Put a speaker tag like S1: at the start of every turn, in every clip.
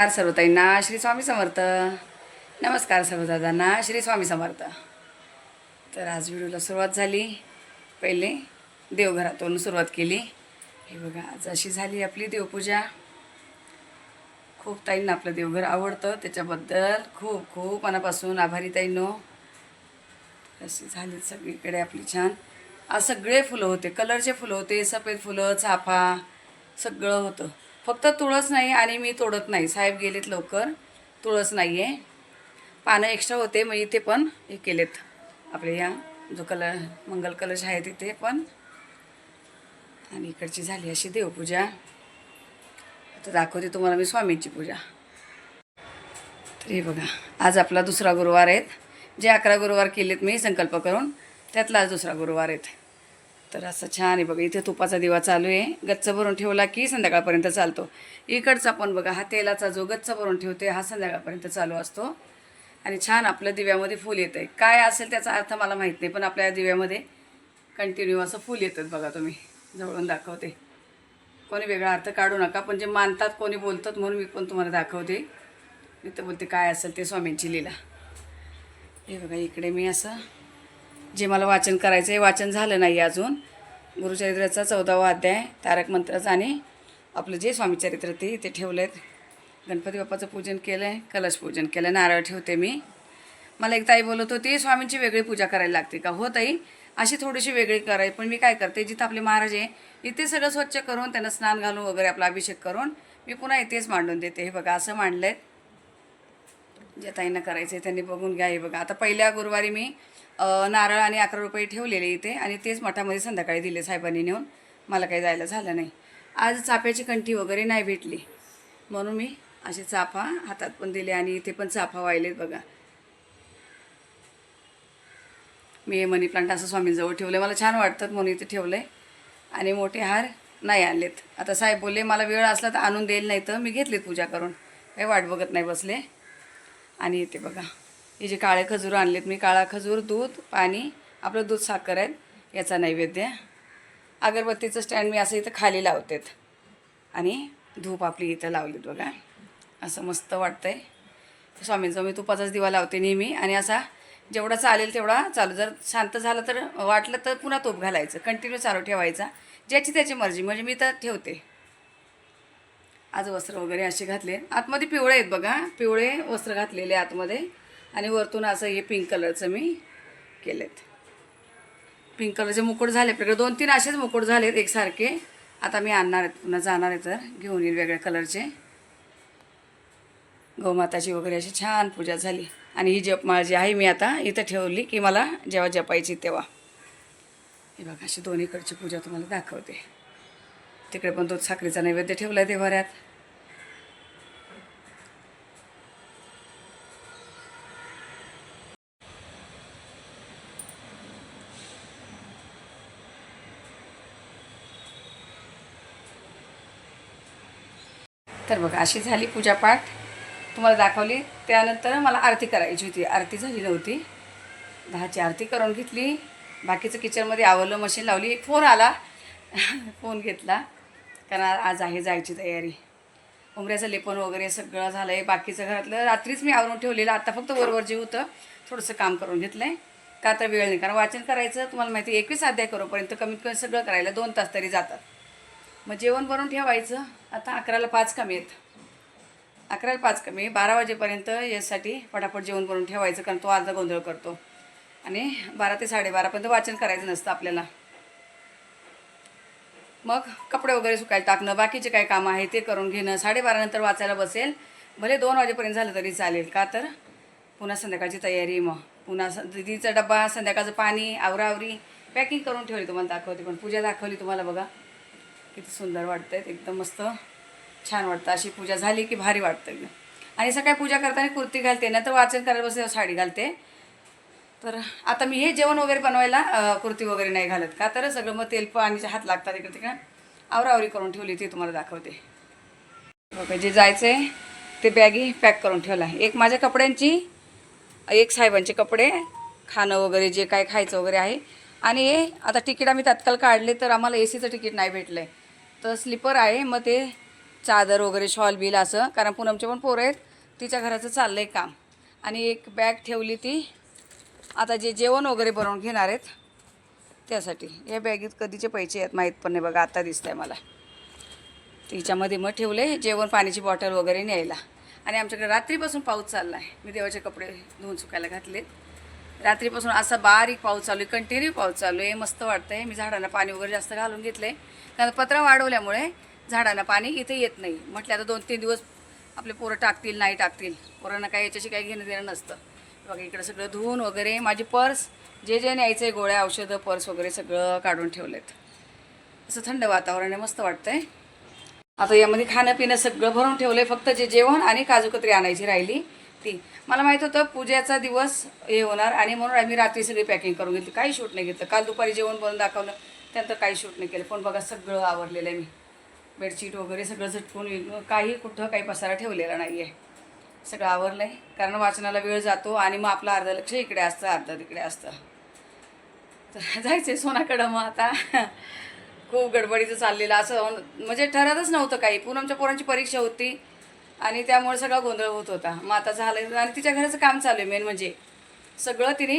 S1: नमस्कार सर्वताईंना श्री स्वामी समर्थ. नमस्कार सर्वदादांना श्री स्वामी समर्थ. तर आज व्हिडिओला सुरुवात झाली. पहिले देवघरातून सुरुवात केली. हे बघा आज अशी झाली आपली देवपूजा. खूप ताईंना आपलं देवघर आवडतं त्याच्याबद्दल खूप खूप मनापासून आभारी ताईंनो. अशी झाली सगळीकडे आपली छान. आज सगळे फुलं होते कलरचे फुलं होते सफेद फुलं चाफा सगळं होतं. फक्त तुळस नाही आणि मी तोडत नाही. साहेब गेलेत लवकर. तुळस नाही आहे पानं एक्स्ट्रा होते मग इथे पण हे केलेत. आपले या जो कलर मंगल कलश आहे तिथे पण. आणि इकडची झाली अशी देवपूजा. आता दाखवते तुम्हाला मी स्वामींची पूजा. तर हे बघा आज आपला दुसरा गुरुवार आहेत जे अकरा गुरुवार केलेत मी संकल्प करून त्यातला आज दुसरा गुरुवार आहेत तर असं छान आहे बघा इथे तुपाचा दिवा चालू आहे. गच्च भरून ठेवला की संध्याकाळपर्यंत चालतो. इकडचा पण बघा हा तेलाचा जो गच्च भरून ठेवते हा संध्याकाळपर्यंत चालू असतो. आणि छान आपल्या दिव्यामध्ये फूल येतं आहे काय असेल त्याचा अर्थ मला माहीत नाही पण आपल्या दिव्यामध्ये कंटिन्यू असं फूल येतं बघा तुम्ही. जवळून दाखवते. कोणी वेगळा अर्थ काढू नका पण जे मानतात कोणी बोलतात म्हणून मी पण तुम्हाला दाखवते. मी तर बोलते काय असेल ते स्वामींची लीला. हे बघा इकडे मी असं जे मला वाचन करायचं आहे वाचन झालं नाही अजून. गुरुचरित्राचा चौदावा अध्याय तारक मंत्राचा आणि आपलं जे स्वामीचरित्र ते इथे ठेवलं आहेत गणपती बाप्पाचं पूजन केलं आहे कलश पूजन केलं नारळ ठेवते मी. मला एक ताई बोलत होती स्वामींची वेगळी पूजा करायला लागते का? हो ताई अशी थोडीशी वेगळी कराय पण मी काय करते जिथं आपले महाराज आहे इथे सगळं स्वच्छ करून त्यांना स्नान घालून वगैरे आपला अभिषेक करून मी पुन्हा इथेच मांडून देते. हे बघा असं मांडलं आहे जे ताईंना करायचं आहे त्यांनी बघून घ्या हे बघा. आता पहिल्या गुरुवारी मी नारळ आणि अकरा रुपये ठेवलेले इथे आणि तेच मठामध्ये संध्याकाळी दिले साहेबांनी नेऊन. मला काही जायला झालं नाही. आज चाफ्याची कंठी वगैरे नाही भेटली. म्हणून मी असे चाफा हातात पण दिले आणि इथे पण चाफा वाहिलेत बघा. मी हे मनी प्लांट असं स्वामींजवळ ठेवलं मला छान वाटतात म्हणून इथे ठेवलं आहे आणि मोठे हार नाही आणलेत. आता साहेब बोलले मला वेळ असला तर आणून देईल नाही तर मी घेतलीत पूजा करून. काही वाट बघत नाही बसले. आणि इथे बघा. हे जे काळे खजूर आणलेत मी काळा खजूर दूध पाणी आपलं दूध साखर आहेत याचा नैवेद्य. अगरबत्तीचं स्टँड मी असं इथं खाली लावतेत. आणि धूप आपली इथं लावलीत बघा. असं मस्त वाटतं आहे स्वामींचा मी तुपाचाच दिवा लावते नेहमी. आणि असा जेवढा चालेल तेवढा चालू. जर शांत झालं तर वाटलं तर पुन्हा तूप घालायचं. कंटिन्यू चालू ठेवायचा. ज्याची त्याची मर्जी. म्हणजे मी तर ठेवते. आज वस्त्र वगैरे असे घातले. आतमध्ये पिवळे आहेत बघा. पिवळे वस्त्र घातलेले आतमध्ये. आणि वरतून असं हे पिंक कलरचं मी केलेत. पिंक कलरचे मुकुट झाले आपल्याकडे दोन तीन असेच मुकुट झालेत एकसारखे. आता मी आणणार आहेत पुन्हा जाणार आहे तर घेऊन येईल वेगळ्या कलरचे गौमाताची वगैरे अशी छान पूजा झाली. आणि ही जपमाळ जी आहे मी आता इथं ठेवली की मला जेव्हा जपायची तेव्हा. हे बघा अशी दोन्हीकडची पूजा तुम्हाला दाखवते. तिकडे पण तो साखरेचा नैवेद्य ठेवला आहे देवाऱ्यात तर बघा अशी झाली पूजापाठ तुम्हाला दाखवली. त्यानंतर मला आरती करायची होती. आरती झाली नव्हती. दहाची आरती करून घेतली. बाकीचं किचनमध्ये आवरलं मशीन लावली. एक फोन आला. फोन घेतला. कारण आज आहे जायची तयारी. उमऱ्याचं लेपन वगैरे सगळं झालं आहे बाकीचं घरातलं रात्रीच मी आवरून ठेवलेलं. आता फक्त वरवर जे होतं थोडंसं काम करून घेतलं आहे का तर वेळ नाही. कारण वाचन करायचं तुम्हाला माहिती एकवीस अध्याय करोपर्यंत कमीत कमी सगळं करायला दोन तास तरी जातात. मग जेवण बनवून ठेवायचं. आता अकराला पाच कमी आहेत. अकराला पाच कमी. बारा वाजेपर्यंत यासाठी फटाफट जेवण बनवून ठेवायचं कारण तो अर्धा गोंधळ करतो. आणि बारा ते साडेबारापर्यंत वाचन करायचं नसतं आपल्याला. मग कपडे वगैरे सुकायला टाकणं बाकीचे काय कामं आहे ते करून घेणं. साडेबारानंतर वाचायला बसेल. भले दोन वाजेपर्यंत झालं तरी चालेल. का तर पुन्हा संध्याकाळची तयारी मग. पुन्हा दिदीचा डब्बा संध्याकाळचं पाणी आवरावरी पॅकिंग करून ठेवली तुम्हाला दाखवते पण पूजा दाखवली तुम्हाला बघा. किती सुंदर वाटतं एकदम मस्त छान वाटतं. अशी पूजा झाली की भारी वाटतं एकदम. आणि सकाळी पूजा करताना कुर्ती घालते नंतर वाचन करायला बसते साडी घालते. तर आता मी हे जेवण वगैरे बनवायला कुर्ती वगैरे नाही घालत का? तर सगळं मग तेल पाणीचे हात लागतात इकडे तिकडे आवरावरी करून ठेवली ती तुम्हाला दाखवते. बघा जे जायचं आहे ते बॅगी पॅक करून ठेवला. आहे एक माझ्या कपड्यांची एक साहेबांचे कपडे खाणं वगैरे जे काय खायचं वगैरे आहे. आणि आता तिकीट आम्ही तात्काळ काढले तर आम्हाला ए सीचं तिकीट नाही भेटलं आहे तर स्लीपर आहे मग ते चादर वगैरे शॉल बिल असं कारण पूनमचे पण पोरं आहेत तिच्या घराचं चाललं आहे काम. आणि एक बॅग ठेवली ती आता जे जेवण वगैरे बनवून घेणार आहेत त्यासाठी. या बॅगेत कधीचे पैसे आहेत माहीत पण नाही बघा आता दिसत आहे मला. तिच्यामध्ये मग ठेवले जेवण पाण्याची बॉटल वगैरे न्यायला. आणि आमच्याकडे रात्रीपासून पाऊस चालला आहे मी देवाचे कपडे धुवून सुकायला घातलेत. रात्रीपासून असा बारीक पाऊस चालू आहे कंटिन्यू पाऊस चालू आहे. मस्त वाटतं आहे मी झाडांना पाणी वगैरे जास्त घालून घेतलं आहे कारण पत्रा वाढवल्यामुळे झाडांना पाणी इथे येत नाही. म्हटलं आता दोन तीन दिवस आपले पोरं टाकतील नाही टाकतील. पोरांना काही याच्याशी काही घेणं देणं नसतं. बघा इकडं सगळं धुवून वगैरे माझी पर्स जे जे न्यायचं आहे गोळ्या औषधं पर्स वगैरे सगळं काढून ठेवलेत. असं थंड वातावरण आहे मस्त वाटतं आहे आता यामध्ये खाणं पिणं सगळं भरून ठेवलं आहे फक्त जे जेवण आणि काजूकत्री आणायची राहिली. ती मला माहीत होतं पूजेचा दिवस हे होणार आणि म्हणून आम्ही रात्री सगळी पॅकिंग करून घेतली. काही शूट नाही घेतलं. काल दुपारी जेवण बनवून दाखवलं. त्यानंतर काही शूट नाही केलं. पण बघा सगळं आवरलेलं आहे मी. बेडशीट वगैरे सगळं झटकून काही कुठं काही पसारा ठेवलेला नाही आहे सगळं आवरलं आहे कारण वाचनाला वेळ जातो आणि मग आपलं अर्धं लक्ष इकडे असतं अर्ध तिकडे असतं. तर जायचं आहे सोनाकडं मग आता. खूप गडबडीचं चाललेलं असं म्हणजे ठरतच नव्हतं काही. पूनमच्या पोरांची परीक्षा होती. आणि त्यामुळे सगळा गोंधळ होत होता. मग आता झालं आणि तिच्या घराचं काम चालू आहे मेन म्हणजे सगळं तिने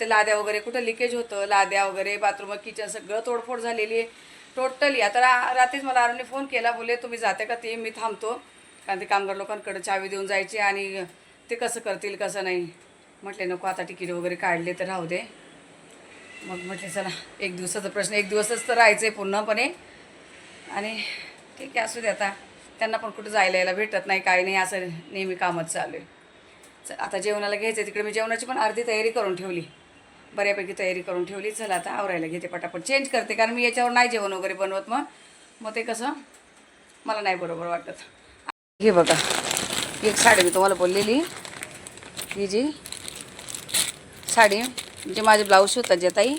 S1: ते लाद्या वगैरे कुठं लिकेज होतं लाद्या वगैरे बाथरूम किचन सगळं तोडफोड झालेली आहे. टोटली आता रा रात्रीच मला अरुणने फोन केला बोले तुम्ही जाते का ते? मी थांबतो. कारण ते कामगार लोकांकडं चावी देऊन जायची आणि ते कसं करतील कसं नाही. म्हटले नको आता तिकीट वगैरे काढले तर राहू दे. मग म्हटले चला एक दिवसाचा प्रश्न एक दिवसच तर राहायचं आहे पूर्णपणे. आणि ठीक आहे असू दे आता. त्यांना पण कुठं जायला यायला भेटत नाही काय नाही असं नेहमी कामच चालू आहे. चल आता जेवणाला घ्यायचं तिकडे मी जेवणाची पण अर्धी तयारी करून ठेवली. बऱ्यापैकी तयारी करून ठेवली चला आता आवरायला घेते पटापट. चेंज करते कारण मी याच्यावर नाही जेवण वगैरे बनवत मग. मग ते कसं मला नाही बरोबर वाटत. हे बघा एक साडी मी तुम्हाला बोललेली. ही जी साडी म्हणजे माझे ब्लाऊज शिवतात जे ताई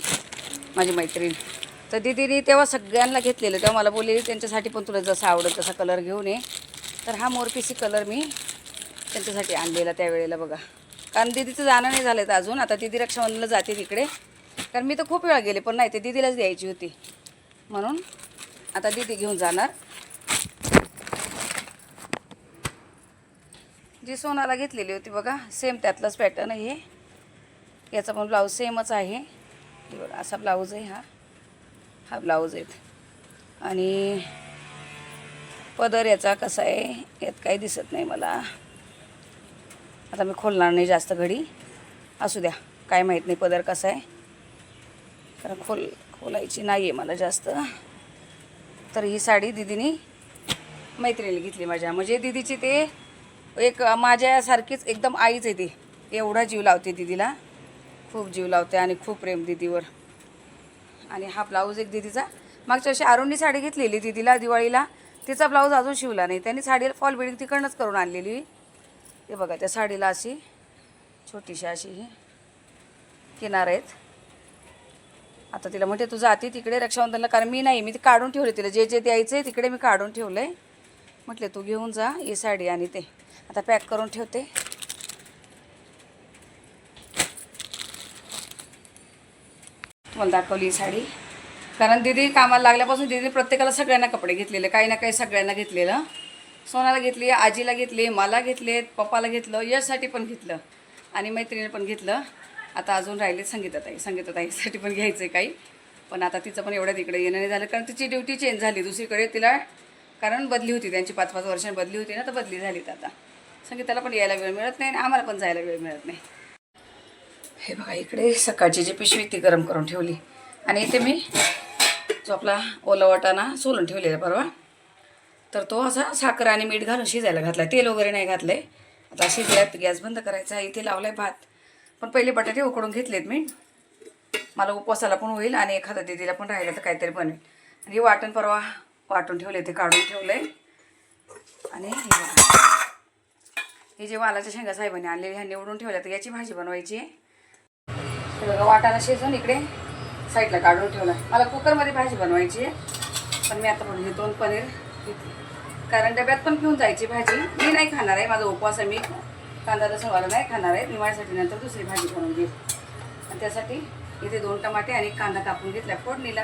S1: माझी मैत्रीण. तर दिदीने तेव्हा सगळ्यांना घेतलेलं तेव्हा मला बोललेली त्यांच्यासाठी पण तुला जसा आवडत तसा कलर घेऊन ये. तर हा मोरपिसी कलर मी त्यांच्यासाठी आणलेला त्यावेळेला बघा. कारण दिदीचं जाणं नाही झालं तर अजून आता दिदी रक्षाबंधनला जाते तिकडे. कारण मी तर खूप वेळा गेले पण नाही ते दिदीलाच द्यायची होती. म्हणून आता दिदी घेऊन जाणार. जी सोनाला घेतलेली होती बघा सेम त्यातलाच पॅटर्न आहे. हे याचा पण ब्लाऊज सेमच आहे. बघा असा ब्लाऊज आहे हा. हा ब्लाऊज आहेत आणि पदर याचा कसा आहे यात काही दिसत नाही मला. आता मी खोलणार नाही जास्त घडी. असू द्या काय माहीत नाही पदर कसा आहे. कारण खोल खोलायची नाही आहे मला जास्त. तर ही साडी दिदीने मैत्रिणीला घेतली माझ्या. म्हणजे दिदीची ते एक माझ्यासारखीच एकदम आईच आहे ती. एवढा जीव लावते दिदीला. खूप जीव लावते आणि खूप प्रेम दिदीवर. आणि हा ब्लाऊज एक दिदीचा. मागच्या वर्षी अरुणनी साडी घेतलेली दिदीला दिवाळीला. तिचा ब्लाऊज अजून शिवला नाही. त्यांनी साडीला फॉल बिडिंग तिकडनंच करून आणलेली. हे बघा त्या साडीला अशी छोटीशी अशी ही किनार आहेत. आता तिला म्हणते तू जाते तिकडे रक्षाबंधनला कारण मी नाही मी ती काढून ठेवले तिला. जे जे द्यायचं आहे तिकडे मी काढून ठेवलं आहे म्हटले तू घेऊन जा ही साडी आणि ते. आता पॅक करून ठेवते. तुम्हाला दाखवली ही साडी. कारण दिदी कामाला लागल्यापासून दिदी प्रत्येकाला सगळ्यांना कपडे घेतलेले काही ना काही सगळ्यांना घेतलेलं. सोनाला घेतली आजीला घेतली मला घेतले पप्पाला घेतलं यशसाठी पण घेतलं आणि मैत्रिणीने पण घेतलं. आता अजून राहिले संगीताताई. संगीताताईसाठी पण घ्यायचं आहे काही. पण आता तिचं पण एवढ्या तिकडे येणं नाही झालं कारण तिची ड्युटी चेंज झाली. दुसरीकडे तिला कारण बदली होती. त्यांची पाच पाच वर्षांनी बदली होती ना तर बदली झाली तर आता. संगीताला पण यायला वेळ मिळत नाही आणि आम्हाला पण जायला वेळ मिळत नाही. हे बघा इकडे सकाळची जी पिशवी ती गरम करून ठेवली. आणि इथे मी जो आपला ओला वाटाणा सोलून ठेवलेला परवा. तर तो असा साखर आणि मीठ घालून शिजायला घातला तेल वगैरे नाही घातलं आहे आता शिजल्यात गॅस बंद करायचा आहे इथे लावला आहे भात. पण पहिले बटाटे उकडून घेतलेत मी. मला उपवासाला पण होईल आणि एखादा दिदीला पण राहिलं तर काहीतरी बनेल. आणि हे वाटण परवा वाटून ठेवले ते काढून ठेवलं आहे आणि हे जे वालाच्या शेंगा साहेबांनी आणलेली ह्या निवडून ठेवल्या तर याची भाजी बनवायची आहे. हे बघा वाटाणा शिजून इकडे साईडला काढून ठेवला. मला कुकरमध्ये भाजी बनवायची आहे पण मी आता म्हणून हे दोन पनीर कारण डब्यात पण घेऊन जायची भाजी. मी नाही खाणार आहे माझा उपवास आहे मी. कांदा लसूणवाला नाही खाणार आहे. मी माझ्यासाठी नंतर दुसरी भाजी बनवून घेईल. आणि त्यासाठी इथे दोन टमाटे आणि कांदा कापून घेतला फोडणीला.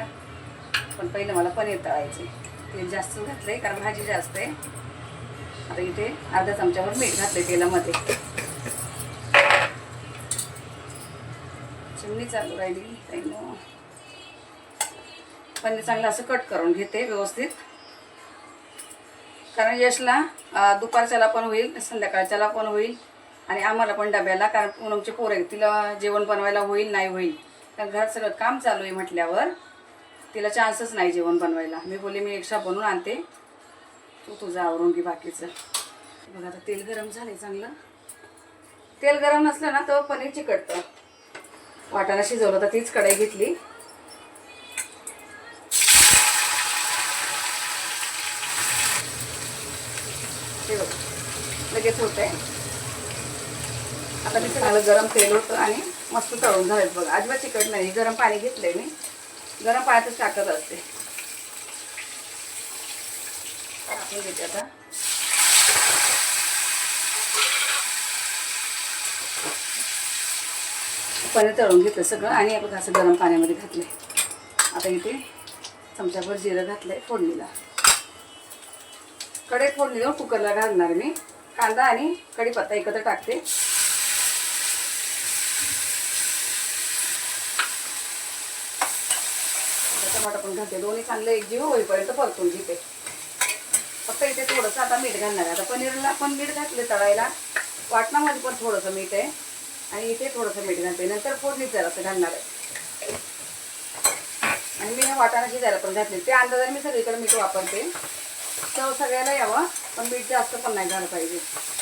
S1: पण पहिलं मला पनीर तळायचे तेल जास्त घातलं आहे कारण भाजी जास्त आहे. आता इथे अर्धा चमच्यावर मीठ घातलं तेलामध्ये. चिमणी चालू राहिली. ताईनं पनीर चांगलं असं कट करून घेते व्यवस्थित. कारण यशला दुपारच्याला पण होईल संध्याकाळच्याला पण होईल आणि आम्हाला पण डब्याला कारण पूनमचे पोर आहे तिला जेवण बनवायला होईल नाही होईल. कारण घरात सगळं काम चालू आहे म्हटल्यावर तिला चान्सच नाही जेवण बनवायला. मी बोलले मी एक्स्ट्रा बनवून आणते. तू तुझं आवरून घे बाकीचं. बघा आता तेल गरम झालं चांगलं. तेल गरम नसलं ना तर पनीर चिकटतं. वाटाणा शिजवला तर तीच कढई घेतली. ते बघ लगेच होत आहे आता मी चांगलं गरम तेल होतं आणि मस्त तळून झालेत बघ. अजिबात चिकट नाही. गरम पाणी घेतलंय मी. गरम पाण्यातच टाकत असते. टाकून आता. पनीर तळून घेतलं सगळं आणि आपण असं गरम पाण्यामध्ये घातलं आता इथे चमच्याभर जिरं घातलंय फोडणीला. कडे फोडणी देऊन कुकरला घालणार मी. कांदा आणि कढीपत्ता एकत्र टाकते. आता टमाटा पण घालते. दोन्ही चांगले एकजीव होईपर्यंत परतून घेते. फक्त इथे थोडंसं आता मीठ घालणार आहे. आता पनीरला पण मीठ घातले तळायला. वाटणामध्ये पण थोडंसं मीठ आहे. आणि इथे थोडंसं मीठ घालते. नंतर फोडणीत जरासं घालणार आहे. आणि मी ह्या वाटाणा शिजायला पण घातले. ते अंदाजाने मी सगळीकडे मीठ वापरते. चव सगळ्याला यावं पण मीठ जास्त पण नाही घालं पाहिजे.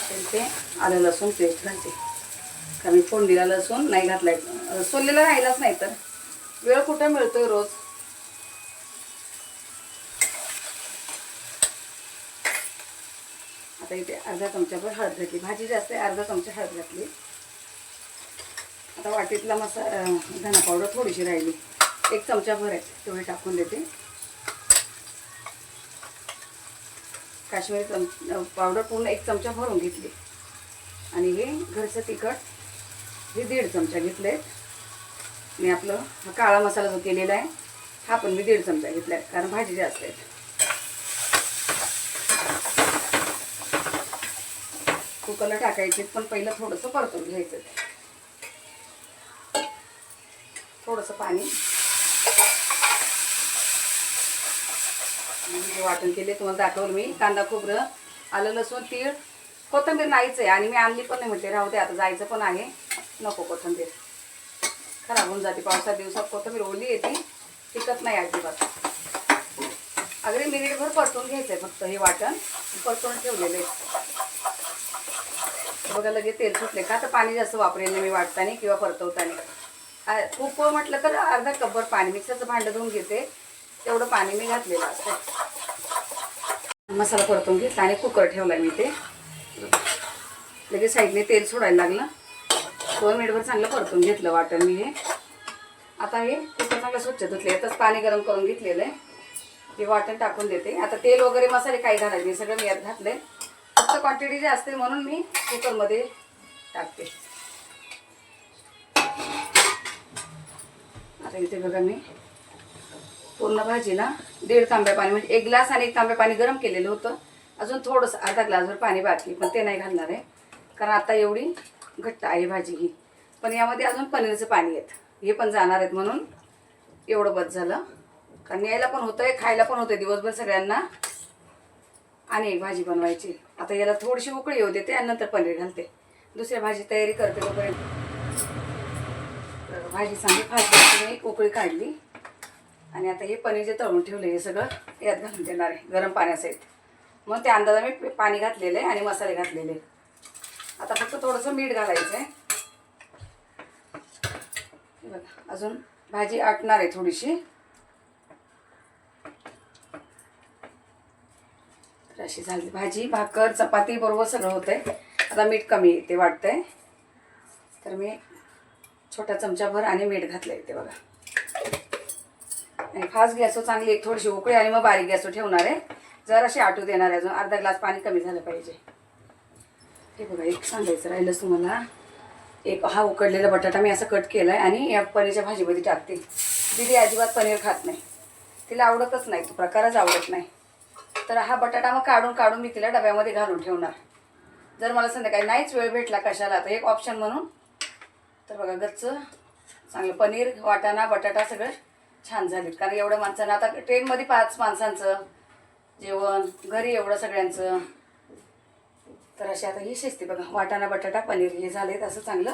S1: ते इथे आलं लसूण पेस्ट घालते. कारण फोडणीला लसूण नाही घातलाय. सोललेला राहिलाच नाही तर. वेळ कुठं मिळतोय रोज? आता इथे अर्धा चमच्याभर हळद घातली. भाजी जास्त आहे अर्धा चमचा हळद घातली. आता वाटीतला मसा धना पावडर थोडीशी राहिली. एक चमचाभर आहे तेवढी टाकून देते. काश्मीरी चम पावडर पूर्ण एक चमचा भरून घेतली. आणि हे घरचं तिखट हे दीड चमचा घेतले मी आपलं हा काळा मसाला जो केलेला आहे हा पण मी दीड चमचा घेतला आहे कारण भाजी जास्त आहेत. कुकरला टाकायचे पण पहिलं थोडंसं परतून घ्यायचं. थोडंसं पाणी. जे वाटण केले तुम्हाला दाखवलं मी. कांदा खोबरं आलं लसूण तीळ. कोथिंबीर नाहीच आहे आणि मी आणली पण नाही म्हटले. राहू दे आता जायचं पण आहे. नको कोथंबीर. खराब होऊन जाते. पावसात दिवसात कोथिंबीर ओली येते. टिकत नाही अजिबात. अगदी मिनिटभर परतून घ्यायचं आहे फक्त हे वाटण. परतून ठेवलेलं आहे. बघा लगेच तेल सुटले का तर पाणी जास्त वापरेल मी वाटताना किंवा परतवताना. खूप म्हटलं तर अर्धा कपभर पाणी मिक्सरचं भांडं धुवून घेते. तेवढं पाणी मी घातलेलं असतं. मसाला परतून घेतला आणि कुकर ठेवला मी ते. लगेच साईडने तेल सोडायला लागलं. दोन मिनिटभर चांगलं परतून घेतलं वाटण मी हे. आता हे कुकर चांगलं स्वच्छ धुतले आताच पाणी गरम करून घेतलेलं आहे. हे वाटण टाकून देते. आता तेल वगैरे मसाले काही घालायचे सगळं मी यात घातलं आहे फक्त क्वांटिटी जास्त असते म्हणून मी कुकरमध्ये टाकते. आता इथे बघा मी. पूर्ण भाजीला दीड तांब्या पाणी म्हणजे एक ग्लास आणि एक तांब्या पाणी गरम केलेलं होतं. अजून थोडंसं अर्धा ग्लासभर पाणी बाकी पण ते नाही घालणार आहे. कारण आता एवढी घट्ट आहे भाजी ही. पण यामध्ये अजून पनीरचं पाणी आहेत. हे पण जाणार आहेत म्हणून एवढं बस झालं. कारण यायला पण होतंय खायला पण होतं दिवसभर सगळ्यांना. आणि एक भाजी बनवायची. आता याला थोडीशी उकळी होते त्यानंतर आणि नंतर पनीर घालते. दुसऱ्या भाजी तयारी करते वगैरे भाजी चांगली भाजी मी उकळी काढली. आणि आता हे पनीर जे तळून ठेवले हे सगळं यात घालून देणार आहे गरम पाण्यासहित. मग त्या अंदाजा मी पाणी घातलेलं आहे आणि मसाले घातलेले. आता फक्त थोडंसं मीठ घालायचं आहे बघा अजून भाजी आटणार आहे थोडीशी. तर अशी झाली भाजी भाकर चपाती बरोबर सगळं होतंय. आता मीठ कमी येते वाटतंय. तर मी छोटा चमचाभर आणि मीठ घातलं ते बघा. आणि फास्ट गॅसवर चांगली एक थोडीशी उकळी आणि मग बारीक गॅसवर ठेवणार आहे. जराशी आटू देणार आहे अजून अर्धा ग्लास पाणी कमी झालं पाहिजे. हे बघा एक सांगायचं राहिलंच तुम्हाला. एक हा उकडलेला बटाटा मी असा कट केला आहे आणि या पनीरच्या भाजीमध्ये टाकते. दिदी अजिबात पनीर खात नाही. तिला आवडतच नाही तो प्रकारच आवडत नाही. तर हा बटाटा मग काढून काढून मी तिला डब्यामध्ये घालून ठेवणार. जर मला संध्याकाळी नाहीच वेळ भेटला कशाला तर एक ऑप्शन म्हणून तर बघा गच्च. चांगलं. पनीर वाटाणा बटाटा सगळं छान झालेत. कारण एवढं माणसांना आता ट्रेनमध्ये पाच माणसांचं जेवण घरी एवढं सगळ्यांचं. तर अशी आता ही शिजते बघा. वाटाणा बटाटा पनीर हे झालेत असं चांगलं.